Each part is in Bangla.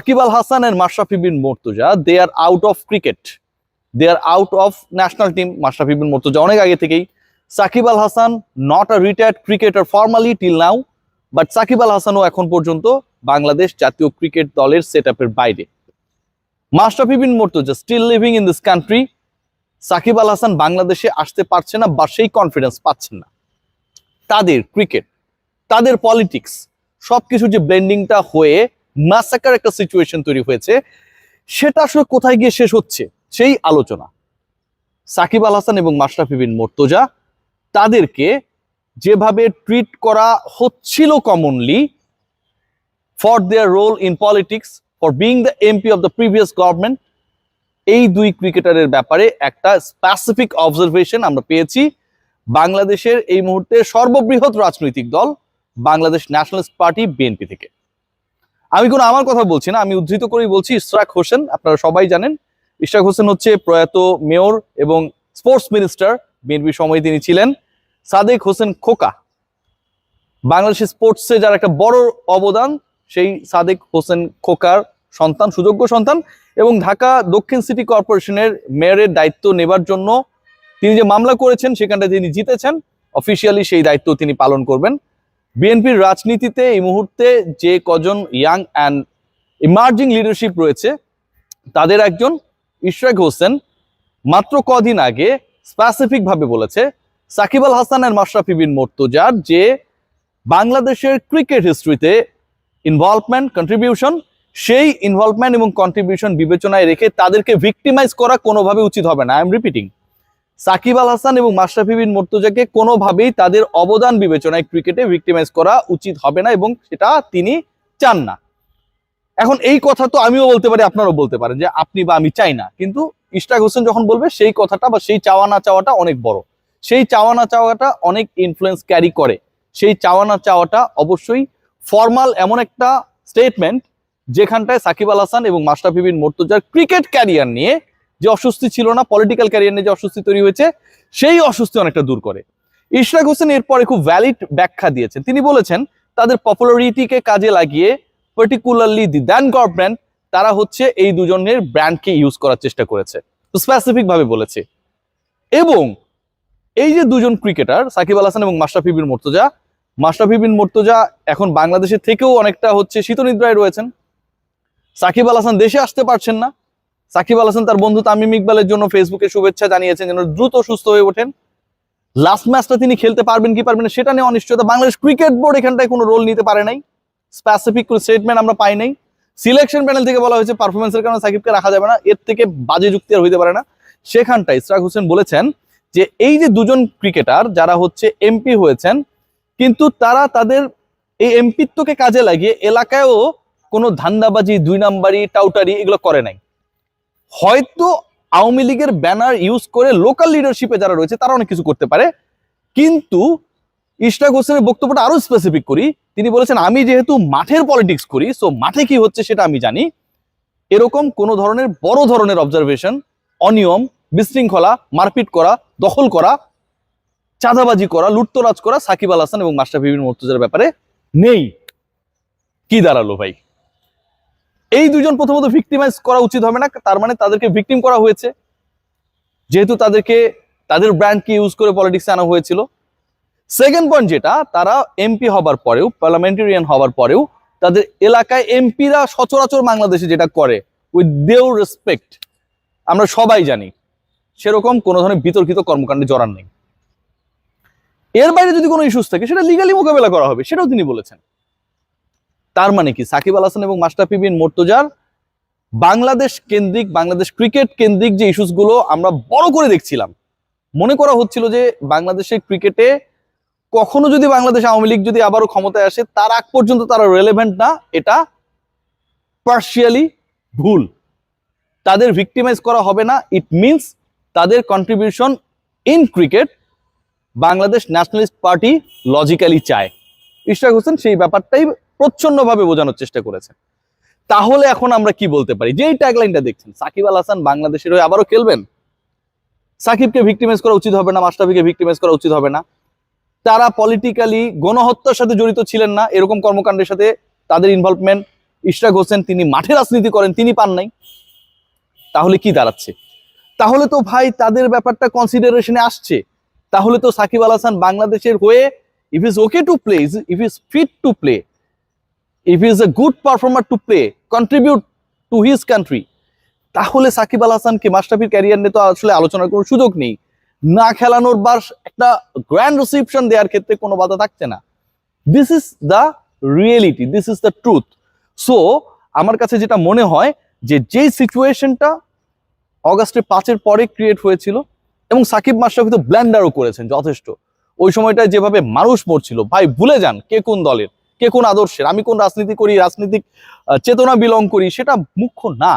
Sakib Al Hasan and Mashrafe Bin Mortaza they are out of cricket they are out of national team Mashrafe Bin Mortaza. অনেক আগে থেকেই Sakib Al Hasan not a retired cricketer formally till now but Sakib Al হাসানও এখন পর্যন্ত বাংলাদেশ জাতীয় ক্রিকেট দলের সেট বাইরে। Mashrafe Bin Mortaza still living in this country Sakib Al Hasan বাংলাদেশে আসতে পারছে না বা সেই কনফিডেন্স পাচ্ছেন না। তাদের ক্রিকেট তাদের পলিটিক্স সবকিছু যে ব্লেন্ডিংটা হয়ে মাসাকার একটা সিচুয়েশন তৈরি হয়েছে। সেটা আসলে কোথায় গিয়ে শেষ হচ্ছে? সেই আলোচনা। সাকিব আল হাসান এবং মাশরাফি বিন মোর্তজা তাদেরকে যেভাবে ট্রিট করা হচ্ছিল commonly for their role in politics for being the MP of the previous government এই দুই ক্রিকেটারের ব্যাপারে একটা স্পেসিফিক অবজারভেশন আমরা পেয়েছি। বাংলাদেশের এই মুহূর্তে সর্ববৃহৎ রাজনৈতিক দল, বাংলাদেশ ন্যাশনালিস্ট পার্টি বিএনপি থেকে। আমি কোনো আমার কথা বলছি না, আমি উদ্ধৃত করেই বলছি, ইশরাক হোসেন, আপনারা সবাই জানেন। ইশরাক হোসেন হচ্ছে প্রয়াত মেয়র এবং স্পোর্টস মিনিস্টার, বিএনপি সময়ে তিনি ছিলেন। সাদেক হোসেন খোকা বাংলাদেশের স্পোর্টসে যার একটা বড় অবদান, সেই সাদেক হোসেন খোকার সন্তান, সুযোগ্য সন্তান এবং ঢাকা দক্ষিণ সিটি কর্পোরেশনের মেয়রের দায়িত্ব নেবার জন্য তিনি যে মামলা করেছেন, সেখানটায় তিনি জিতেছেন। অফিসিয়ালি সেই দায়িত্ব তিনি পালন করবেন। বিএনপির রাজনীতিতে এই মুহূর্তে যে কজন ইয়াং অ্যান্ড ইমার্জিং লিডারশিপ রয়েছে, তাদের একজন ইশরাক হোসেন মাত্র কদিন আগে স্পেসিফিক ভাবে বলেছে, সাকিব আল হাসান আর মাশরাফি বিন মোর্তজার যে বাংলাদেশের ক্রিকেট হিস্ট্রিতে ইনভলভমেন্ট কন্ট্রিবিউশন সেই ইনভলভমেন্ট এবং কন্ট্রিবিউশন বিবেচনায় রেখে তাদেরকে ভিক্টিমাইজ করা কোনোভাবে উচিত হবে না। I am repeating Sakib Al Hasan এবং মাশরাফি বিন মোর্তজাকে কোনোভাবেই তাদের অবদান বিবেচনায় ক্রিকেটে ভিক্টিমাইজ করা উচিত হবে না এবং সেটা তিনি চান না। এখন এই কথা তো আমিও বলতে পারি, আপনারাও বলতে পারেন যে আপনি বা আমি চাই না। কিন্তু ইশরাক হোসেন যখন বলবে, সেই কথাটা বা সেই চাওয়া না চাওয়াটা অনেক বড়। সেই চাওয়া না চাওয়াটা অনেক ইনফ্লুয়েন্স ক্যারি করে। সেই চাওয়া না চাওয়াটা অবশ্যই ফর্মাল এমন একটা স্টেটমেন্ট যেখানটায় সাকিব আল হাসান এবং মাশরাফি বিন মোর্তজার ক্রিকেট ক্যারিয়ার নিয়ে যে অস্বস্তি ছিল না পলিটিক্যাল ক্যারিয়ার নিয়ে যে অস্বস্তি তৈরি হয়েছে, সেই অস্বস্তি অনেকটা দূর করে। ইশরাক হোসেন এরপরে খুব ভ্যালিড ব্যাখ্যা দিয়েছেন। তিনি বলেছেন, তাদের পপুলারিটিকে কাজে লাগিয়ে পার্টিকুলারলি দি দ্যান গভর্নমেন্ট তারা হচ্ছে এই দুজনের ব্র্যান্ডকে ইউজ করার চেষ্টা করেছে। স্পেসিফিক ভাবে বলেছে। এবং এই যে দুজন ক্রিকেটার সাকিব আল হাসান এবং মাশরাফি বিন মোর্তজা, মাশরাফি বিন মোর্তজা এখন বাংলাদেশের থেকেও অনেকটা হচ্ছে শীতনিদ্রায় রয়েছেন। সাকিব আল হাসান দেশে আসতে পারছেন না। সাকিব আল হাসান তার বন্ধু তামিম ইকবালের জন্য ফেসবুকে শুভেচ্ছা জানিয়েছেন যেন দ্রুত সুস্থ হয়ে ওঠেন। লাস্ট ম্যাচটা তিনি খেলতে পারবেন কি পারবেন সেটা নিয়ে অনিশ্চয়তা। বাংলাদেশ ক্রিকেট বোর্ড এখানটায় কোনো রোল নিতে পারে নাই। স্পেসিফিক কোনো স্টেটমেন্ট আমরা পাই নাই। সিলেকশন প্যানেল থেকে বলা হয়েছে পারফরমেন্সের কারণে সাকিবকে রাখা যাবে না। এর থেকে বাজে যুক্তি আর হইতে পারে না। সেখানটায় ইসরাক হোসেন বলেছেন যে এই যে দুজন ক্রিকেটার যারা হচ্ছে এমপি হয়েছেন, কিন্তু তারা তাদের এই এমপিত্বকে কাজে লাগিয়ে এলাকায়ও কোনো ধান্দাবাজি, দুই নাম্বারি, টাউটারি এগুলো করে নাই। হয়তো আওয়ামী লীগের ব্যানার ইউজ করে লোকাল লিডারশিপে যারা রয়েছে, তারা অনেক কিছু করতে পারে। কিন্তু ইশরাক হোসেনের বক্তব্যটা আরও স্পেসিফিক করি। তিনি বলেছেন, আমি যেহেতু মাঠের পলিটিক্স করি সো মাঠে কি হচ্ছে সেটা আমি জানি। এরকম কোনো ধরনের বড় ধরনের অবজারভেশন অনিয়ম, বিশৃঙ্খলা, মারপিট করা, দখল করা, চাঁদাবাজি করা, লুটতরাজ করা সাকিব আল হাসান এবং মাস্টার বিবিন মর্তুজার ব্যাপারে নেই। কি দাঁড়াল ভাই? এই দুজন প্রথমত ভিক্টিমাইজ করা উচিত হবে না, তার মানে তাদেরকে ভিকটিম করা হয়েছে। যেহেতু তাদেরকে, তাদের ব্র্যান্ডকে ইউজ করে পলিটিক্সে আনা হয়েছিল। সেকেন্ড পয়েন্ট যেটা, তারা এমপি হবার পরেও পার্লামেন্টেরিয়ান হবার পরেও, তাদের এলাকায় এমপিরা সচরাচর বাংলাদেশে যেটা করে উইথ দেউ রেসপেক্ট আমরা সবাই জানি, সেরকম কোনো ধরনের বিতর্কিত কর্মকাণ্ডে জড়ান নেই। এর বাইরে যদি কোনো ইস্যুস থাকে, সেটা লিগালি মোকাবেলা করা হবে, সেটাও তিনি বলেছেন। তার মানে কি? সাকিব আল হাসান এবং মাস্টাফি বিন মোর্তজার বাংলাদেশ কেন্দ্রিক, বাংলাদেশ ক্রিকেট কেন্দ্রিক যে ইস্যুসগুলো আমরা বড় করে দেখছিলাম, মনে করা হচ্ছিল যে বাংলাদেশের ক্রিকেটে কখনো যদি বাংলাদেশ আওয়ামী লীগ যদি আবারও ক্ষমতায় আসে, তার আগ পর্যন্ত তারা রেলেভেন্ট না, এটা পার্শিয়ালি ভুল। তাদের ভিক্টিমাইজ করা হবে না ইট মিনস তাদের contribution in cricket Bangladesh nationalist party logically চায়। ইশরাক হোসেন সেই ব্যাপারটাই প্রচ্ছন্নভাবে বোঝানোর চেষ্টা করেছেন তাহলে এখন আমরা কি বলতে পারি? যেই ট্যাগলাইনটা দেখছেন, সাকিব আল হাসান বাংলাদেশের হয়ে আবারও খেলবেন? সাকিবকে ভিক্টিমাইজ করা উচিত হবে না মাস্টাফিকে ভিক্টিমাইজ করা উচিত হবে না। তারা পলিটিক্যালি গণহত্যার সাথে জড়িত ছিলেন না, এরকম কর্মকাণ্ডের সাথে তাদের ইনভলভমেন্ট ইশরাক হোসেন তিনি মাঠে রাজনীতি করেন, তিনি পান নাই। তাহলে কি দাঁড়াচ্ছে? তাহলে তো ভাই তাদের ব্যাপারটা কনসিডারেশনে আসছে। তাহলে তো সাকিব আল হাসান বাংলাদেশের হয়ে if is okay to play if is fit to play if is a good performer to play contribute to his country তাহলে সাকিব আল হাসানকে মাস্টাফির ক্যারিয়ার নিয়ে তো আসলে আলোচনার কোনো সুযোগ নেই। না খেলানোর বা একটা গ্র্যান্ড রিসিপশন দেওয়ার ক্ষেত্রে কোনো বাধা থাকছে না। This is the reality this is the truth so আমার কাছে যেটা মনে হয় যে যেই সিচুয়েশনটা অগাস্টের পাঁচের পরে ক্রিয়েট হয়েছিল এবং সাকিব মাস্টাফি তো ব্ল্যান্ডারও করেছেন যথেষ্ট। ওই সময়টায় যেভাবে মানুষ মরছিল, ভাই ভুলে যান কে কোন দলের। কে কোন আদর্শের? আমি কোন রাজনীতি করি, রাজনৈতিক চেতনা বিলং করি, সেটা মুখ্য না।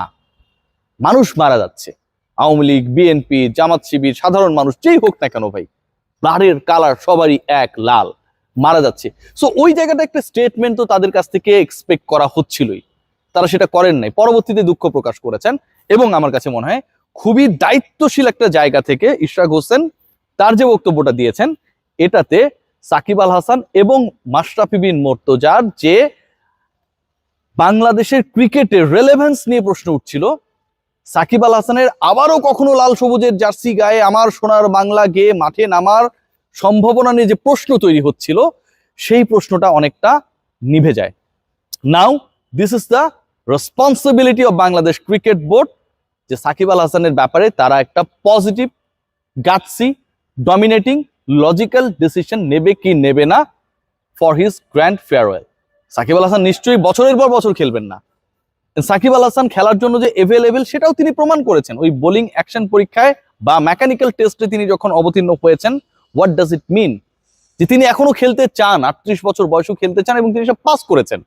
মানুষ মারা যাচ্ছে। আওয়ামী লীগ বিএনপি জামাত শিবির, সাধারণ মানুষ, যেই হোক না কেন ভাই ব্লাডের কালার সবারই এক, লাল, মারা যাচ্ছে। সো ওই জায়গাটা একটা স্টেটমেন্ট তো তাদের কাছ থেকে এক্সপেক্ট করা হচ্ছিলই। তারা সেটা করেন নাই। পরবর্তীতে দুঃখ প্রকাশ করেছেন এবং আমার কাছে মনে হয় খুবই দায়িত্বশীল একটা জায়গা থেকে ইশরাক হোসেন তার যে বক্তব্যটা দিয়েছেন, এটাতে সাকিব আল হাসান এবং মাশরাফি বিন মোর্তজার যে বাংলাদেশের ক্রিকেটের রেলেভেন্স নিয়ে প্রশ্ন উঠছিল, সাকিব আল হাসানের আবারও কখনো লাল সবুজের জার্সি গায়ে আমার সোনার বাংলা গেয়ে মাঠে নামার সম্ভাবনা নিয়ে যে প্রশ্ন তৈরি হচ্ছিল, সেই প্রশ্নটা অনেকটা নিভে যায়। Now this is the responsibility of Bangladesh cricket board যে সাকিব আল হাসানের ব্যাপারে তারা একটা positive gutsy dominating logical decision নেবে কি নেবে না for his grand farewell. Sakib Al Hasan নিশ্চয়ই বছরের পর বছর খেলবেন না। সাকিব আল হাসান খেলার জন্য যে এভেলেবেল সেটাও তিনি প্রমাণ করেছেন। ওই বোলিং অ্যাকশন পরীক্ষায় বা মেকানিক্যাল টেস্টে তিনি যখন অবতীর্ণ হয়েছেন হোয়াট ডাজ ইট মিন যে তিনি এখনও খেলতে চান, আটত্রিশ বছর বয়সেও খেলতে চান এবং তিনি সব পাস করেছেন।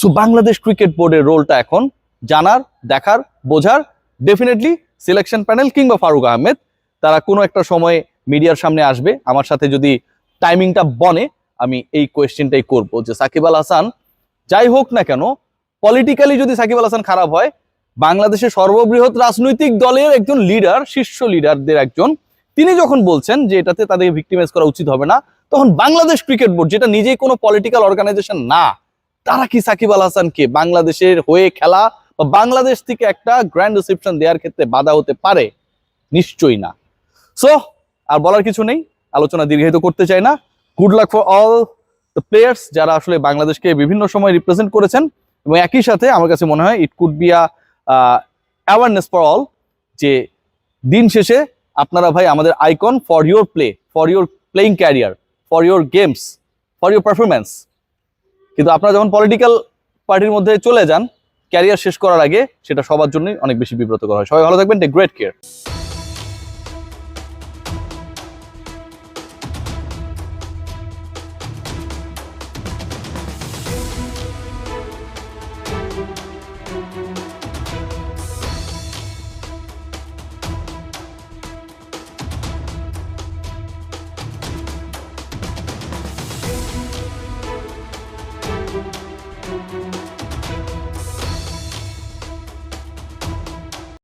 সো বাংলাদেশ ক্রিকেট বোর্ডের রোলটা এখন জানার, দেখার, বোঝার ডেফিনেটলি সিলেকশন প্যানেল কিংবা ফারুক আহমেদ, তারা কোনো একটা সময় মিডিয়ার সামনে আসবে। আমার সাথে যদি টাইমিংটা বনে, আমি এই কোয়েশ্চেনটাই করব যে সাকিব আল হাসান যাই হোক না কেন পলিটিক্যালি যদি সাকিব আল হাসান খারাপ হয়, বাংলাদেশের সর্ববৃহৎ রাজনৈতিক দলের একজন লিডার শীর্ষ লিডারদের একজন, তিনি যখন বলছেন যে এটাতে তাদের ভিক্টিমাইজ করা উচিত হবে না, তখন বাংলাদেশ ক্রিকেট বোর্ড যেটা নিজেই কোনো পলিটিক্যাল অর্গানাইজেশন না, তারা কি সাকিব আল হাসানকে বাংলাদেশের হয়ে খেলা বা বাংলাদেশ থেকে একটা গ্র্যান্ড রিসেপশন দেওয়ার ক্ষেত্রে বাধা হতে পারে? নিশ্চয়ই না। সো আর বলার কিছু নেই, আলোচনা দীর্ঘায়িত করতে চাই না। Good luck for all the players যারা আসলে বাংলাদেশকে বিভিন্ন সময় রিপ্রেজেন্ট করেছেন এবং একই সাথে আমার কাছে মনে হয় it could be a awareness for all যে দিন শেষে আপনারা ভাই আমাদের icon for your play for your playing career for your games for your performance কিন্তু আপনারা যখন পলিটিক্যাল পার্টির মধ্যে চলে যান ক্যারিয়ার শেষ করার আগে সেটা সবার জন্যই অনেক বেশি বিব্রতকর হয়। সবাই ভালো থাকবেন টেক গ্রেট কেয়ার